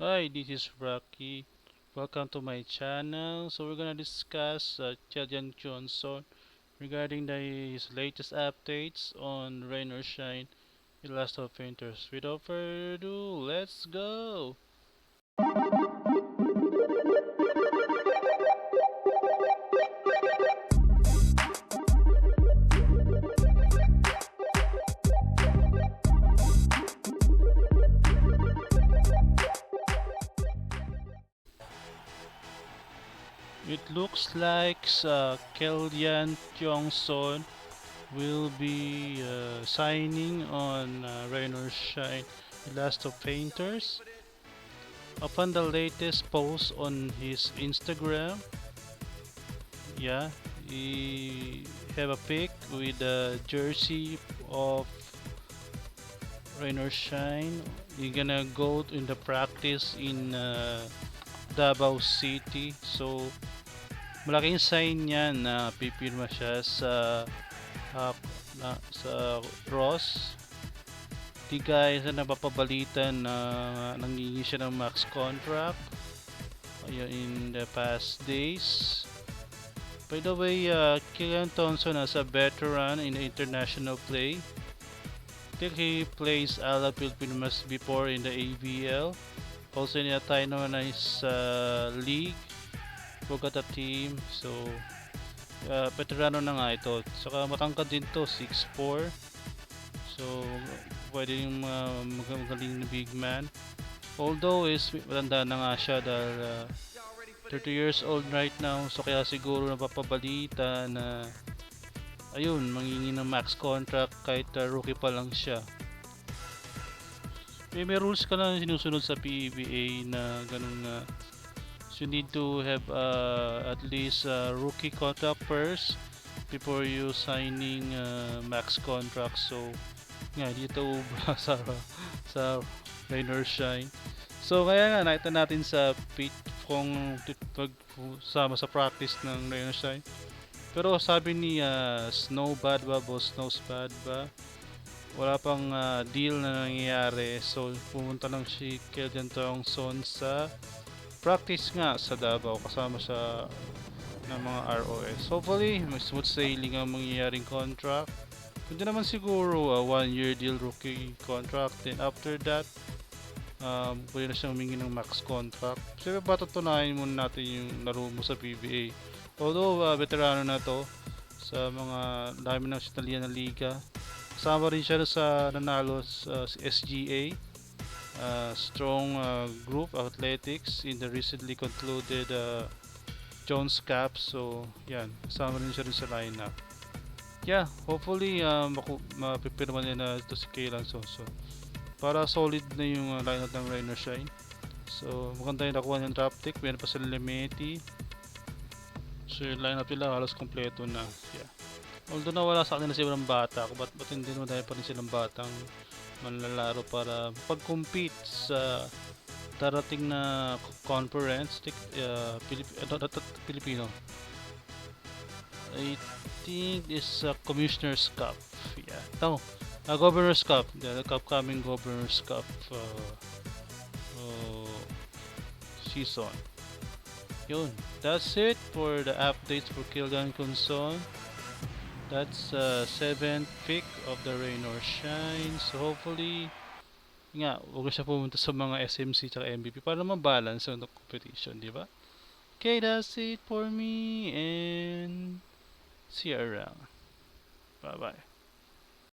Hi, this is Rocky. Welcome to my channel. So we're gonna discuss uh, Chadian Johnson regarding the, his latest updates on Rain or Shine, The Last of Painters. Without further ado, let's go! It looks like uh, Kelyan Johnson will be uh, signing on uh, Rain or Shine The Last of Painters. Upon the latest post on his Instagram, yeah, he have a pic with the jersey of Rain or Shine. You're gonna go in the practice in uh, Davao City. So, malaking sign yan na pipirma siya sa uh, na, sa Ross. Di guys na napapabalitan na nangingi siya ng max contract ayun, in the past days. By the way, uh, Killian Thompson as a veteran in international play. Think he plays Ala Pilipinas before in the ABL. Also in a Taiwanese uh, league. Bogota team. So, uh, veterano na nga ito. Saka matangkad din to, 6'4". So, pwede yung uh, mag- magaling na big man. Although is matanda na nga siya dahil uh, 30 years old right now. So, kaya siguro napapabalita na ayun, mangingi ng max contract kahit uh, rookie pa lang siya. May, may rules ka lang sinusunod sa PBA na ganun na so you need to have uh, at least a rookie contract first before you signing uh, max contract. So nga dito sa sa Rain or Shine. So kaya nga nakita natin sa pit kung sama sa practice ng Rain or Shine. Pero sabi ni uh, Snow Bad ba boss? Snow Bad ba wala pang uh, deal na nangyayari. So pumunta lang si Kelvin Thompson sa practice nga sa Davao kasama sa ng mga ROS hopefully may smooth sailing ang mangyayaring contract. Hindi naman siguro uh, one year deal rookie contract. Then after that um, pwede na siyang humingi ng max contract. Siyempre ba tutunayan muna natin yung laro mo sa PBA although uh, veterano na to sa mga dami ng Italian na liga Kasama rin siya sa nanalo sa SGA uh, Strong uh, Group Athletics in the recently concluded uh, Jones Cup. So, yan. Kasama rin siya rin sa lineup. Yeah, hopefully uh, mapipirma niya na ito si Kaylan Soso. Para solid na yung uh, lineup ng Rain Shine. So, maganda yung nakuha niyang draft pick. Meron pa sila Lemeti. So, yung lineup nila halos kompleto na. Yeah. Although nawala sa kanila si ibang bata, ba't, ba't hindi naman dahil pa rin silang batang manlalaro para pag-compete sa darating na conference uh, Pilip uh, Filipino I think this uh, Commissioner's Cup. Yeah. No uh, Governor's Cup. The upcoming Governor's Cup uh, uh, season. Yun. That's it for the updates for Kilgan Kunson That's uh, seventh pick of the Rain or Shine. So hopefully, nga, huwag siya pumunta sa mga SMC at MVP para ma-balance ang competition, di ba? Okay, that's it for me and see you around. Bye-bye.